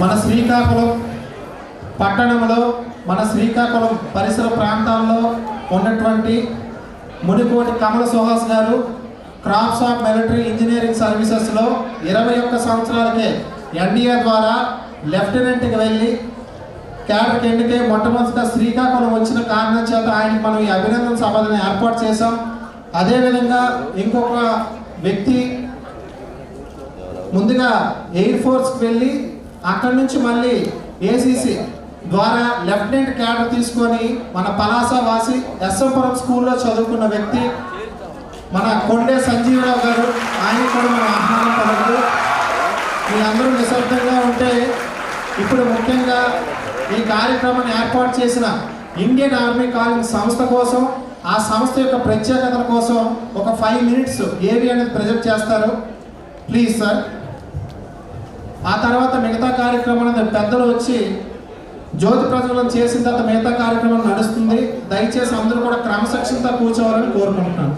మన శ్రీకాకుళం పట్టణంలో మన శ్రీకాకుళం పరిసర ప్రాంతాల్లో ఉన్నటువంటి మునికోటి కమల సుహాస్ గారు క్రాప్స్ ఆఫ్ మిలిటరీ ఇంజనీరింగ్ సర్వీసెస్లో ఇరవై ఒక్క సంవత్సరాలకే ఎన్డీఏ ద్వారా లెఫ్టినెంట్కి వెళ్ళి క్యాడర్కి ఎన్నికై మొట్టమొదటిగా శ్రీకాకుళం వచ్చిన కారణం చేత ఆయనకి మనం ఈ అభినందన సభలను ఏర్పాటు చేశాం. అదేవిధంగా ఇంకొక వ్యక్తి ముందుగా ఎయిర్ ఫోర్స్కి వెళ్ళి అక్కడి నుంచి మళ్ళీ ఏసీసీ ద్వారా లెఫ్టినెంట్ క్యాడర్ తీసుకొని మన పలాస వాసి ఎస్ఎంపురం స్కూల్లో చదువుకున్న వ్యక్తి మన కొండే సంజీవరావు గారు ఆయన కూడా మన ఆహ్వానం పలుకుతూ మీరందరూ నిశ్శబ్దంగా ఉంటే ఇప్పుడు ముఖ్యంగా ఈ కార్యక్రమాన్ని ఏర్పాటు చేసిన ఇండియన్ ఆర్మీ కాలింగ్ సంస్థ కోసం ఆ సంస్థ యొక్క ప్రత్యేకతల కోసం ఒక ఫైవ్ మినిట్స్ ఏవి అనేది ప్రజెంట్ చేస్తారు. Please sir. ఆ తర్వాత మిగతా కార్యక్రమాలను పెద్దలు వచ్చి జ్యోతి ప్రజలను చేసిన తర్వాత మిగతా కార్యక్రమం నడుస్తుంది. దయచేసి అందరూ కూడా క్రమశిక్షణతో కూర్చోవాలని కోరుకుంటున్నాను.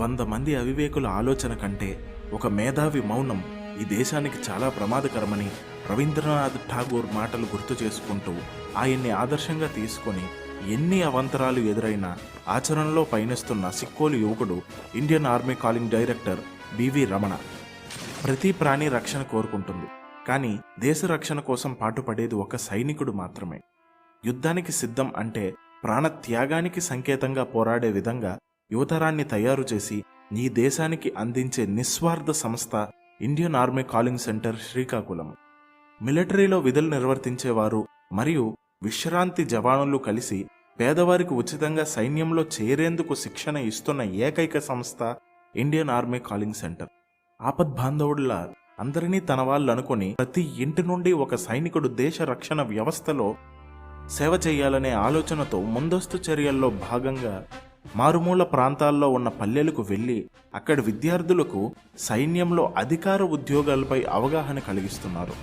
వంద మంది అవివేకుల ఆలోచన కంటే ఒక మేధావి మౌనం ఈ దేశానికి చాలా ప్రమాదకరమని రవీంద్రనాథ్ ఠాగూర్ మాటలు గుర్తు చేసుకుంటూ ఆయన్ని ఆదర్శంగా తీసుకొని ఎన్ని అవంతరాలు ఎదురైనా ఆచరణలో పయనిస్తున్న సిక్కోలు యువకుడు Indian army calling director B V Ramana. ప్రతి ప్రాణి రక్షణ కోరుకుంటుంది కానీ దేశ రక్షణ కోసం పాటుపడేది ఒక సైనికుడు మాత్రమే. యుద్ధానికి సిద్ధం అంటే ప్రాణ త్యాగానికి సంకేతంగా పోరాడే విధంగా యువతరాన్ని తయారు చేసి నీ దేశానికి అందించే నిస్వార్థ సంస్థ Indian army calling centre Srikakulam. మిలిటరీలో విధులు నిర్వర్తించేవారు మరియు విశ్రాంతి జవానులు కలిసి పేదవారికి ఉచితంగా సైన్యంలో చేరేందుకు శిక్షణ ఇస్తున్న ఏకైక సంస్థ ఇండియన్ ఆర్మీ కాలింగ్ సెంటర్. ఆపద్బాంధవుడులా అందరినీ తన వాళ్ళు అనుకుని ప్రతి ఇంటి నుండి ఒక సైనికుడు దేశ రక్షణ వ్యవస్థలో సేవ చేయాలనే ఆలోచనతో ముందస్తు చర్యల్లో భాగంగా మారుమూల ప్రాంతాల్లో ఉన్న పల్లెలకు వెళ్ళి అక్కడి విద్యార్థులకు సైన్యంలో అధికార ఉద్యోగాలపై అవగాహన కలిగిస్తున్నారు.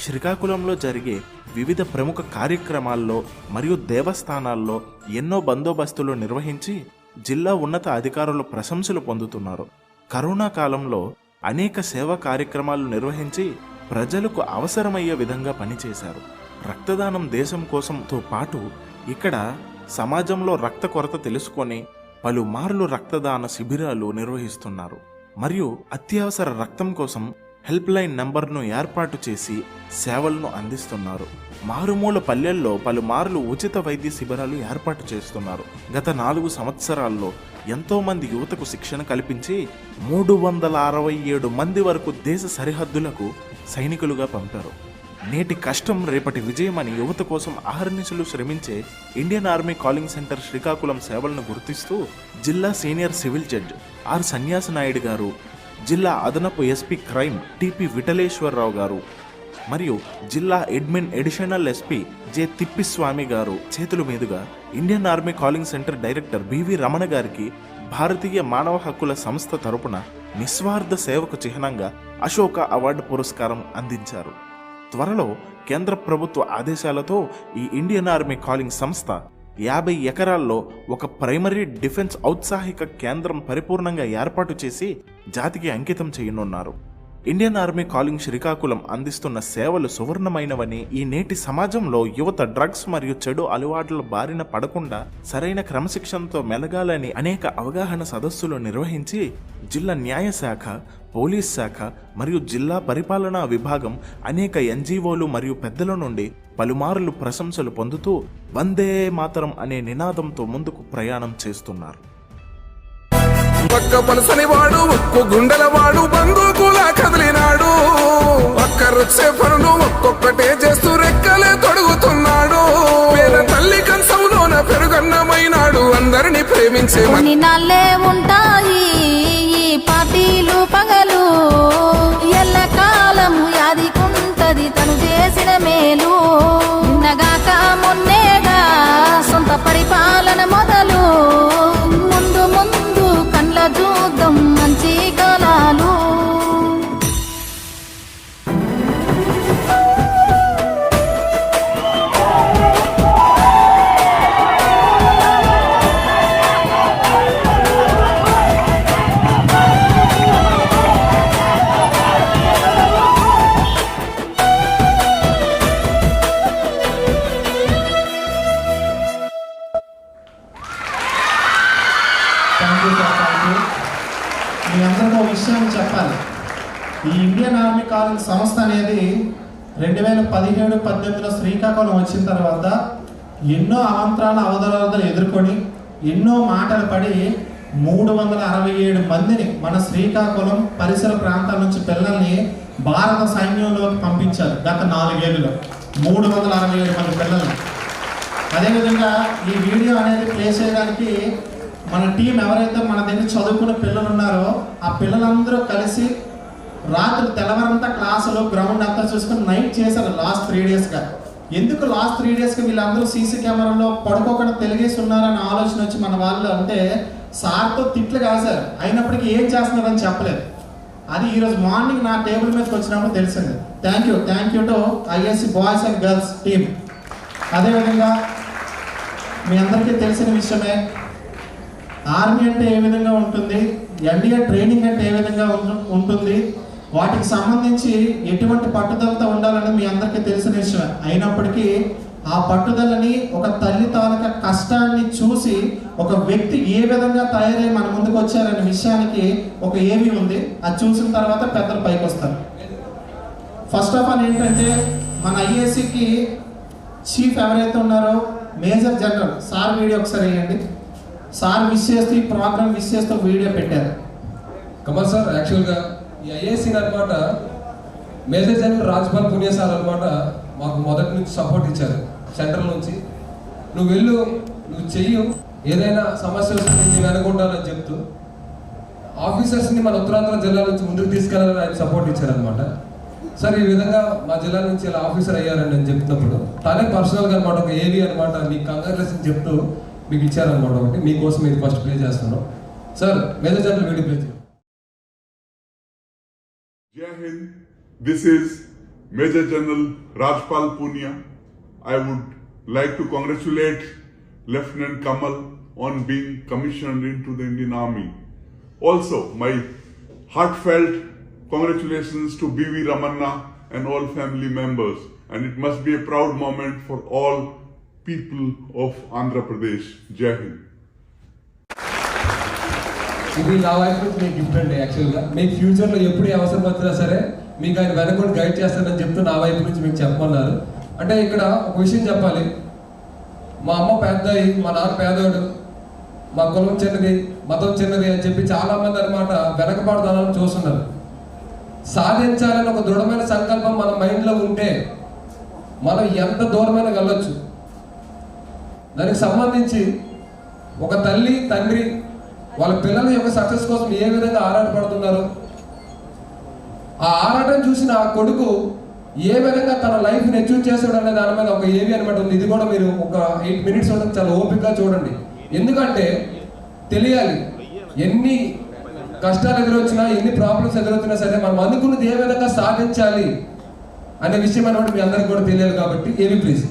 శ్రీకాకుళంలో జరిగే వివిధ ప్రముఖ కార్యక్రమాల్లో మరియు దేవస్థానాల్లో ఎన్నో బందోబస్తులు నిర్వహించి జిల్లా ఉన్నత అధికారులు ప్రశంసలు పొందుతున్నారు. కరోనా కాలంలో అనేక సేవా కార్యక్రమాలు నిర్వహించి ప్రజలకు అవసరమయ్యే విధంగా పనిచేశారు. రక్తదానం దేశం కోసంతో పాటు ఇక్కడ సమాజంలో రక్త కొరత తెలుసుకొని పలుమార్లు రక్తదాన శిబిరాలు నిర్వహిస్తున్నారు. మరియు అత్యవసర రక్తం కోసం హెల్ప్ లైన్ నంబర్ను ఏర్పాటు చేసి సేవలను అందిస్తున్నారు. మారుమూల పల్లెల్లో పలుమార్లు ఉచిత వైద్య శిబిరాలు ఏర్పాటు చేస్తున్నారు. గత నాలుగు సంవత్సరాల్లో ఎంతో మంది యువతకు శిక్షణ కల్పించి మూడు వందల అరవై ఏడు మంది వరకు దేశ సరిహద్దులకు సైనికులుగా పంపారు. నేటి కష్టం రేపటి విజయం అని యువత కోసం ఆహర్నిశలు శ్రమించే Indian army calling centre Srikakulam సేవలను గుర్తిస్తూ జిల్లా సీనియర్ సివిల్ జడ్జ్ ఆర్ సన్యాస నాయుడు గారు జిల్లా అదనపు ఎస్పీ క్రైమ్ టిపి విఠలేశ్వరరావు గారు మరియు జిల్లా admin additional SP J. Thippiswamy గారు చేతుల మీదుగా Indian army calling centre director B V Ramana గారికి భారతీయ మానవ హక్కుల సంస్థ తరపున నిస్వార్థ సేవకు చిహ్నంగా అశోక అవార్డు పురస్కారం అందించారు. త్వరలో కేంద్ర ప్రభుత్వ ఆదేశాలతో ఈ ఇండియన్ ఆర్మీ కాలింగ్ సంస్థ యాభై ఎకరాల్లో ఒక ప్రైమరీ డిఫెన్స్ ఔత్సాహిక కేంద్రం పరిపూర్ణంగా ఏర్పాటు చేసి జాతికి అంకితం చేయనున్నారు. ఇండియన్ ఆర్మీ కాలింగ్ శ్రీకాకుళం అందిస్తున్న సేవలు సువర్ణమైనవని ఈ నేటి సమాజంలో యువత డ్రగ్స్ మరియు చెడు అలవాట్ల బారిన పడకుండా సరైన క్రమశిక్షణతో మెలగాలని అనేక అవగాహన సదస్సులు నిర్వహించి జిల్లా న్యాయశాఖ పోలీస్ శాఖ మరియు జిల్లా పరిపాలనా విభాగం అనేక ఎన్జీఓలు మరియు పెద్దల నుండి పలుమార్లు ప్రశంసలు పొందుతూ వందే మాతరం అనే నినాదంతో ముందుకు ప్రయాణం చేస్తున్నారు. ఒక్క పలసని వాడు ఒక్కు గుండెల వాడు బందూకులా కదిలినాడు. ఒక్క రుచే పనులు ఒక్కొక్కటే చేస్తూ రెక్కలే తొడుగుతున్నాడు. పేద తల్లి కంచంలోన పెరుగన్నమైనాడు అందరిని ప్రేమించే ఉంటాయి. ఈ ఇండియన్ ఆర్మీ కాలేజ్ సంస్థ అనేది రెండు వేల పదిహేడు పద్దెనిమిదిలో శ్రీకాకుళం వచ్చిన తర్వాత ఎన్నో అవంతరాల అవతరాలను ఎదుర్కొని ఎన్నో మాటలు పడి మూడు వందల అరవై ఏడు మందిని మన శ్రీకాకుళం పరిసర ప్రాంతాల నుంచి పిల్లల్ని భారత సైన్యంలోకి పంపించారు గత నాలుగేళ్ళలో. మూడు వందల అరవై ఏడు మంది పిల్లల్ని. అదేవిధంగా ఈ వీడియో అనేది ప్లే చేయడానికి మన టీం ఎవరైతే మన దగ్గర చదువుకున్న పిల్లలు ఉన్నారో ఆ పిల్లలందరూ కలిసి రాత్రి తెల్లవారంతా క్లాసులో గ్రౌండ్ అంతా చూసుకొని నైట్ చేశారు లాస్ట్ త్రీ డేస్గా ఎందుకు లాస్ట్ త్రీ డేస్కి వీళ్ళందరూ సీసీ కెమెరాలో పడుకోకుండా తెలిగేసి ఉన్నారని ఆలోచన వచ్చి మన వాళ్ళు అంటే సార్తో తిట్లు కాశారు అయినప్పటికీ ఏం చేస్తున్నారని చెప్పలేదు. అది ఈరోజు మార్నింగ్ నా టేబుల్ మీదకి వచ్చినప్పుడు తెలిసింది. Thank you thank you to ISC boys and girls team అదేవిధంగా మీ అందరికీ తెలిసిన విషయమే ఆర్మీ అంటే ఏ విధంగా ఉంటుంది? ఎన్డీఏ ట్రైనింగ్ అంటే ఏ విధంగా ఉంటుంది? వాటికి సంబంధించి ఎటువంటి పట్టుదలతో ఉండాలని మీ అందరికీ తెలిసిన విషయం అయినప్పటికీ ఆ పట్టుదలని ఒక తల్లి తాలూకా కష్టాన్ని చూసి ఒక వ్యక్తి ఏ విధంగా తయారై మన ముందుకు వచ్చారనే విషయానికి ఒక ఏమి ఉంది. అది చూసిన తర్వాత పెద్దలు పైకి వస్తారు. ఫస్ట్ ఆఫ్ ఆల్ ఏంటంటే మన ఐఏసీకి చీఫ్ ఎవరైతే ఉన్నారో మేజర్ జనరల్ సార్ వీడియో ఒకసారి వేయండి. సార్ విష్ చేస్తూ ఈ ప్రోగ్రామ్ విష్ చేస్తూ వీడియో పెట్టారు. కమల్ సార్ యాక్చువల్గా ఈ ఐఏసీ అనమాట మేజర్ జనరల్ రాజ్పాల్ పుణ్య సార్ అనమాట మాకు మొదటి నుంచి సపోర్ట్ ఇచ్చారు. సెంట్రల్ నుంచి. నువ్వు వెళ్ళు నువ్వు చెయ్యు. ఏదైనా సమస్య వస్తుంది నేను వెనుకుంటానని చెప్తూ ఆఫీసర్స్ని మన ఉత్తరాంధ్ర జిల్లా నుంచి ముందుకు తీసుకెళ్ళాలని ఆయన సపోర్ట్ ఇచ్చారనమాట సార్ ఈ విధంగా మా జిల్లా నుంచి ఇలా ఆఫీసర్ అయ్యారని నేను చెప్తున్నప్పుడు తానే పర్సనల్గా అనమాట ఒక ఏవి అనమాట మీకు కంగ్రాచులేషన్ చెప్తూ మీకు ఇచ్చారనమాట ఒకటి. మీకోసం ఇది ఫస్ట్ ప్లే చేస్తున్నాం. Sir major general video play చేయండి. Jai Hind, this is Major General Rajpal Punia. I would like to congratulate Lieutenant Kamal on being commissioned into the Indian Army. Also, my heartfelt congratulations to B.V. Ramanna and all family members. And it must be a proud moment for all people of Andhra Pradesh. Jai Hind. ఇది నా వైపు నుంచి మీకు gift అండి యాక్చువల్గా మీకు ఫ్యూచర్లో ఎప్పుడు అవసరం వచ్చినా సరే మీకు ఆయన వెనకొని గైడ్ చేస్తానని చెప్తూ నా వైపు నుంచి మీకు చెప్పమన్నారు. అంటే ఇక్కడ ఒక విషయం చెప్పాలి. మా అమ్మ పెద్దయి మా నాన్న పేదోడు మా కులం చిన్నది మతం చిన్నది అని చెప్పి చాలా మంది అనమాట వెనకబడతానని చూస్తున్నారు. సాధించాలని ఒక దృఢమైన సంకల్పం మన మైండ్లో ఉంటే మనం ఎంత దూరమైన వెళ్ళొచ్చు. దానికి సంబంధించి ఒక తల్లి తండ్రి వాళ్ళ పిల్లల యొక్క సక్సెస్ కోసం ఏ విధంగా ఆరాటపడుతున్నారు? ఆ ఆరాటం చూసిన ఆ కొడుకు ఏ విధంగా తన లైఫ్ని అచీవ్ చేశాడు అనే దాని మీద ఒక ఏవి అనమాట ఉంది? ఇది కూడా మీరు ఒక ఎయిట్ మినిట్స్ వరకు చాలా ఓపికగా చూడండి. ఎందుకంటే తెలియాలి ఎన్ని కష్టాలు ఎదురొచ్చినా ఎన్ని ప్రాబ్లమ్స్ ఎదురొచ్చినా సరే మనం అనుకున్నది ఏ విధంగా సాధించాలి అనే విషయం అనమాట మీ అందరికి కూడా తెలియాలి కాబట్టి ఏవి ప్లీజ్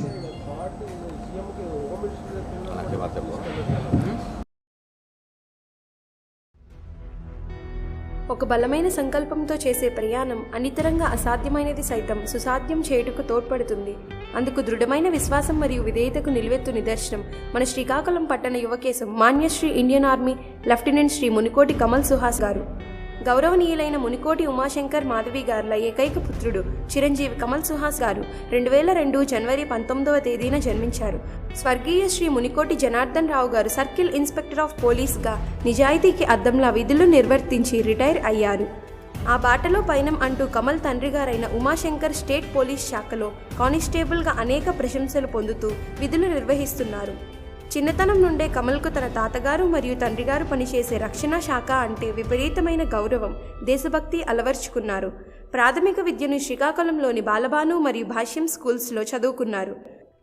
బలమైన సంకల్పంతో చేసే ప్రయాణం అనితరంగా అసాధ్యమైనది సైతం సుసాధ్యం చేయుటకు తోడ్పడుతుంది. అందుకు దృఢమైన విశ్వాసం మరియు విధేయతకు నిలువెత్తు నిదర్శనం మన శ్రీకాకుళం పట్టణ యువకేశం Manyashri Indian army lieutenant Shri Munikoti Kamal Suhas గారు. గౌరవనీయులైన మునికోటి ఉమాశంకర్ మాధవి గారుల ఏకైక పుత్రుడు చిరంజీవి కమల్ సుహాస్ గారు రెండు వేల రెండు జనవరి పంతొమ్మిదవ తేదీన జన్మించారు. స్వర్గీయ శ్రీ మునికోటి జనార్దన్ రావు గారు సర్కిల్ ఇన్స్పెక్టర్ ఆఫ్ పోలీస్గా నిజాయితీకి అద్దంలా విధులు నిర్వర్తించి రిటైర్ అయ్యారు. ఆ బాటలో పయనం అంటూ కమల్ తండ్రి గారైన ఉమాశంకర్ స్టేట్ పోలీస్ శాఖలో కానిస్టేబుల్గా అనేక ప్రశంసలు పొందుతూ విధులు నిర్వహిస్తున్నారు. చిన్నతనం నుండే కమల్కు తన తాతగారు మరియు తండ్రిగారు పనిచేసే రక్షణ శాఖ అంటే విపరీతమైన గౌరవం దేశభక్తి అలవర్చుకున్నారు. ప్రాథమిక విద్యను శ్రీకాకుళంలోని బాలబాను మరియు భాష్యం స్కూల్స్లో చదువుకున్నారు.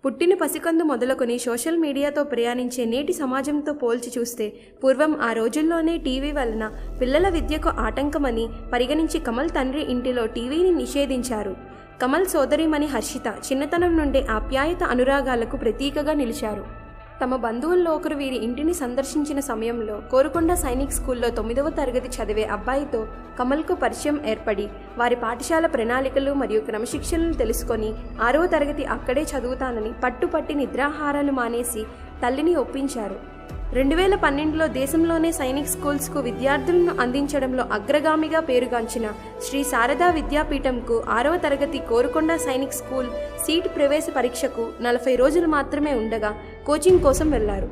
పుట్టిన పసికందు మొదలుకొని సోషల్ మీడియాతో ప్రయాణించే నేటి సమాజంతో పోల్చి చూస్తే పూర్వం ఆ రోజుల్లోనే టీవీ వలన పిల్లల విద్యకు ఆటంకమని పరిగణించి కమల్ తండ్రి ఇంటిలో టీవీని నిషేధించారు. కమల్ సోదరిమణి హర్షిత చిన్నతనం నుండే ఆప్యాయత అనురాగాలకు ప్రతీకగా నిలిచారు. తమ బంధువుల్లో ఒకరు వీరి ఇంటిని సందర్శించిన సమయంలో కోరుకొండ సైనిక్ స్కూల్లో తొమ్మిదవ తరగతి చదివే అబ్బాయితో కమల్కు పరిచయం ఏర్పడి వారి పాఠశాల ప్రణాళికలు మరియు క్రమశిక్షణలు తెలుసుకొని ఆరవ తరగతి అక్కడే చదువుతానని పట్టుపట్టి నిద్రాహారాలు మానేసి తల్లిని ఒప్పించారు. రెండు వేల పన్నెండులో దేశంలోనే సైనిక్ స్కూల్స్కు విద్యార్థులను అందించడంలో అగ్రగామిగా పేరుగాంచిన శ్రీ శారదా విద్యాపీఠంకు ఆరవ తరగతి కోరుకొండ సైనిక్ స్కూల్ సీట్ ప్రవేశ పరీక్షకు నలభై రోజులు మాత్రమే ఉండగా కోచింగ్ కోసం వెళ్ళారు.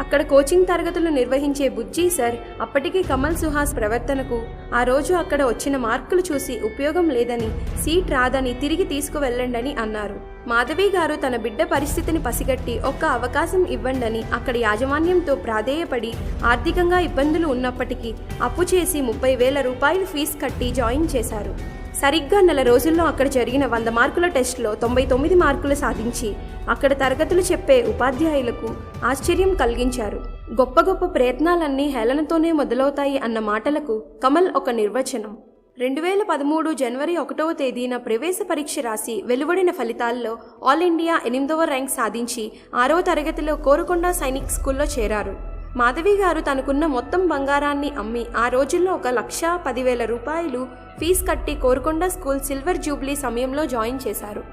అక్కడ కోచింగ్ తరగతులు నిర్వహించే బుజ్జి సార్ అప్పటికి కమల్ సుహాస్ ప్రవర్తనకు ఆ రోజు అక్కడ వచ్చిన మార్కులు చూసి ఉపయోగం లేదని సీట్ రాదని తిరిగి తీసుకువెళ్ళండని అన్నారు. మాధవి గారు తన బిడ్డ పరిస్థితిని పసిగట్టి ఒక్క అవకాశం ఇవ్వండని అక్కడ యాజమాన్యంతో ప్రాధేయపడి ఆర్థికంగా ఇబ్బందులు ఉన్నప్పటికీ అప్పు చేసి ముప్పై వేల రూపాయలు ఫీజు కట్టి జాయిన్ చేశారు. సరిగ్గా నెల రోజుల్లో అక్కడ జరిగిన వంద మార్కుల టెస్టులో తొంభై తొమ్మిది మార్కులు సాధించి అక్కడ తరగతులు చెప్పే ఉపాధ్యాయులకు ఆశ్చర్యం కలిగించారు. గొప్ప గొప్ప ప్రయత్నాలన్నీ హేళనతోనే మొదలవుతాయి అన్న మాటలకు కమల్ ఒక నిర్వచనం. రెండు వేల పదమూడు జనవరి ఒకటవ తేదీన ప్రవేశ పరీక్ష రాసి వెలువడిన ఫలితాల్లో ఆల్ ఇండియా ఎనిమిదవ ర్యాంక్ సాధించి ఆరవ తరగతిలో కోరుకొండ సైనిక్ స్కూల్లో చేరారు. మాధవి గారు తనకున్న మొత్తం బంగారాన్ని అమ్మి ఆ రోజుల్లో ఒక లక్ష పదివేల రూపాయలు ఫీజు కట్టి కోరుకొండ స్కూల్ సిల్వర్ జూబ్లీ సమయంలో జాయిన్ చేశారు.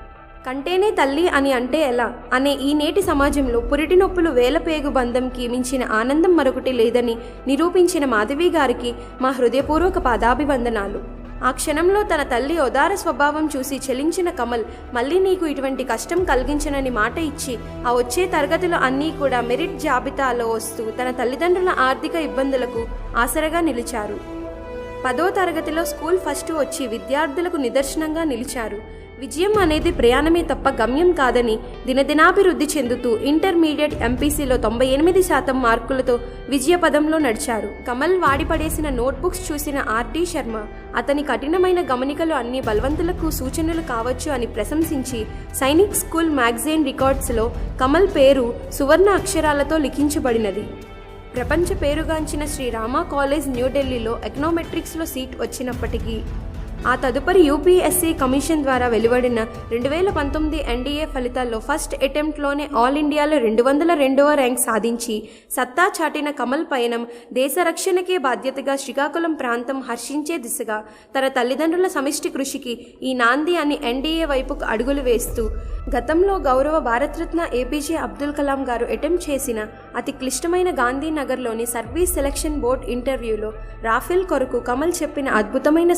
కంటేనే తల్లి అని అంటే ఎలా? అనే ఈ నేటి సమాజంలో పురిటి నొప్పులు వేల పేగు బంధంకి మించిన ఆనందం మరొకటి లేదని నిరూపించిన మాధవి గారికి మా హృదయపూర్వక పాదాభివందనాలు. ఆ క్షణంలో తన తల్లి ఉదార స్వభావం చూసి చెలించిన కమల్ మళ్ళీ నీకు ఇటువంటి కష్టం కలిగించనని మాట ఇచ్చి ఆ వచ్చే తరగతులు అన్నీ కూడా మెరిట్ జాబితాలో వస్తూ తన తల్లిదండ్రుల ఆర్థిక ఇబ్బందులకు ఆసరగా నిలిచారు. పదో తరగతిలో స్కూల్ ఫస్ట్ వచ్చి విద్యార్థులకు నిదర్శనంగా నిలిచారు. విజయం అనేది ప్రయాణమే తప్ప గమ్యం కాదని దినదినాభివృద్ధి చెందుతూ ఇంటర్మీడియట్ ఎంపీసీలో తొంభై ఎనిమిది శాతం మార్కులతో విజయ పదంలో నడిచారు. కమల్ వాడిపడేసిన నోట్బుక్స్ చూసిన ఆర్టీ శర్మ అతని కఠినమైన గమనికలు అన్ని బలవంతులకు సూచనలు కావచ్చు అని ప్రశంసించి సైనిక్ స్కూల్ మ్యాగజైన్ రికార్డ్స్లో కమల్ పేరు సువర్ణ అక్షరాలతో లిఖించబడినది. ప్రపంచ పేరుగాంచిన శ్రీ రామా కాలేజ్ న్యూఢిల్లీలో ఎకనామెట్రిక్స్లో సీట్ వచ్చినప్పటికీ ఆ తదుపరి యూపీఎస్సీ కమిషన్ ద్వారా వెలువడిన రెండు వేల పంతొమ్మిది ఎన్డీఏ ఫలితాల్లో ఫస్ట్ అటెంప్ట్లోనే ఆల్ ఇండియాలో రెండు వందల రెండవ ర్యాంక్ సాధించి సత్తా చాటిన కమల్ పయనం దేశ రక్షణకే బాధ్యతగా శ్రీకాకుళం ప్రాంతం హర్షించే దిశగా తన తల్లిదండ్రుల సమిష్టి కృషికి ఈ నాంది అని ఎన్డీఏ వైపుకు అడుగులు వేస్తూ గతంలో గౌరవ భారతరత్న ఏపీజే అబ్దుల్ కలాం గారు అటెంప్ట్ చేసిన అతి క్లిష్టమైన గాంధీనగర్లోని సర్వీస్ సెలక్షన్ బోర్డ్ ఇంటర్వ్యూలో రాఫెల్ కొరకు కమల్ చెప్పిన అద్భుతమైన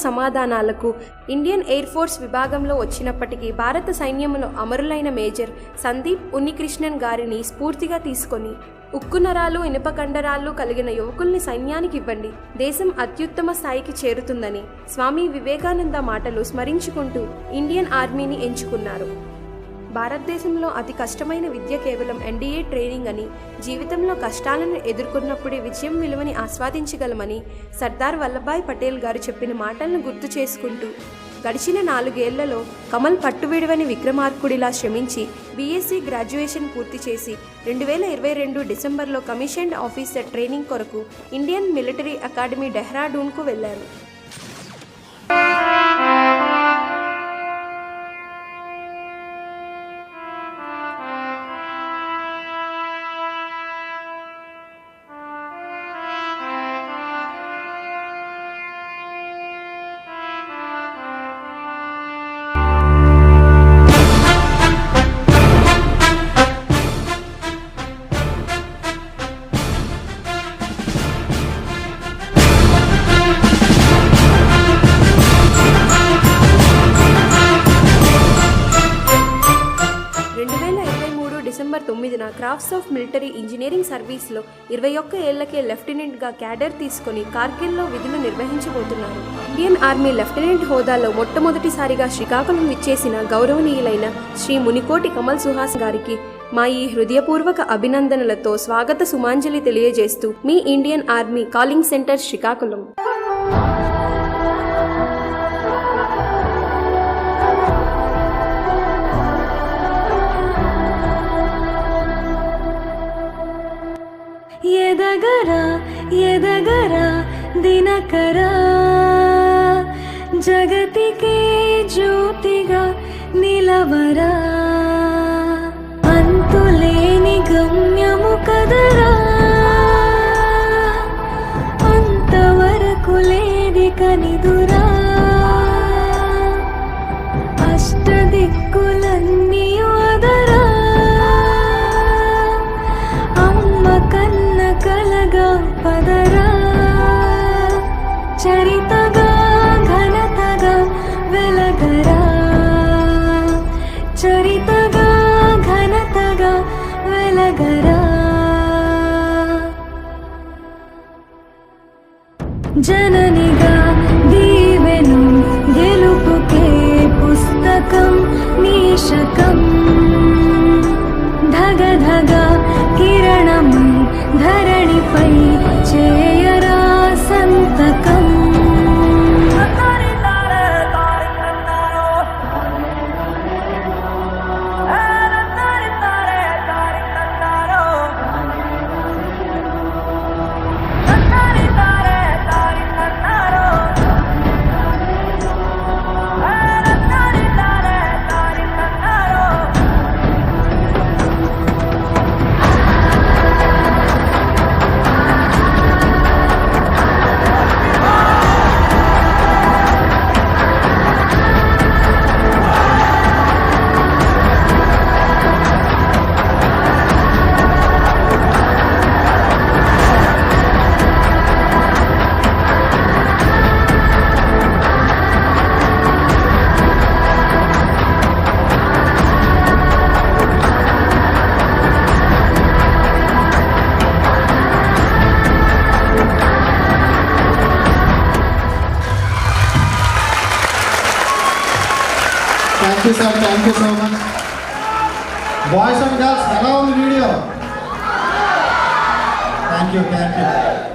సమాధానాలకు ఇండియన్ ఎయిర్ ఫోర్స్ విభాగంలో వచ్చినప్పటికీ భారత సైన్యంలో అమరులైన మేజర్ సందీప్ ఉన్నికృష్ణన్ గారిని స్ఫూర్తిగా తీసుకొని ఉక్కు నరాలు ఇనుప కండరాలు కలిగిన యువకుల్ని సైన్యానికి ఇవ్వండి. దేశం అత్యుత్తమ స్థాయికి చేరుతుందని స్వామి వివేకానంద మాటలు స్మరించుకుంటూ ఇండియన్ ఆర్మీని ఎంచుకున్నారు. భారతదేశంలో అతి కష్టమైన విద్య కేవలం ఎన్డీఏ ట్రైనింగ్ అని జీవితంలో కష్టాలను ఎదుర్కొన్నప్పుడే విజయం విలువని ఆస్వాదించగలమని సర్దార్ వల్లభాయ్ పటేల్ గారు చెప్పిన మాటలను గుర్తు చేసుకుంటూ గడిచిన నాలుగేళ్ళలో కమల్ పట్టువిడవని విక్రమార్కుడిలా శ్రమించి బీఎస్సీ గ్రాడ్యుయేషన్ పూర్తి చేసి రెండు వేల ఇరవై రెండు డిసెంబర్లో కమిషన్డ్ ఆఫీసర్ ట్రైనింగ్ కొరకు ఇండియన్ మిలిటరీ అకాడమీ డెహ్రాడూన్కు వెళ్ళారు ఆఫ్ మిలిటరీ ఇంజనీరింగ్ సర్వీస్లో ఇరవై ఒక్క ఏళ్ళకే లెఫ్టినెంట్గా క్యాడర్ తీసుకుని కార్గిల్లో విధులు నిర్వహించబోతున్నారు. ఇండియన్ ఆర్మీ లెఫ్టినెంట్ హోదాలో మొట్టమొదటిసారిగా శ్రీకాకుళం విచ్చేసిన గౌరవనీయులైన శ్రీ మునికోటి కమల్ సుహాస్ గారికి మా ఈ హృదయపూర్వక అభినందనలతో స్వాగత సుమాంజలి తెలియజేస్తూ మీ Indian army calling centre Srikakulam. ఎదగరా ఎదగరా దినకరా? జగతికే జ్యోతిగా నిలవరా? జననిగా దీవెను గెలుపుకే పుస్తకం నీశకం you, sir. Thank you so much. Boys and girls, allow the video. Thank you, thank you.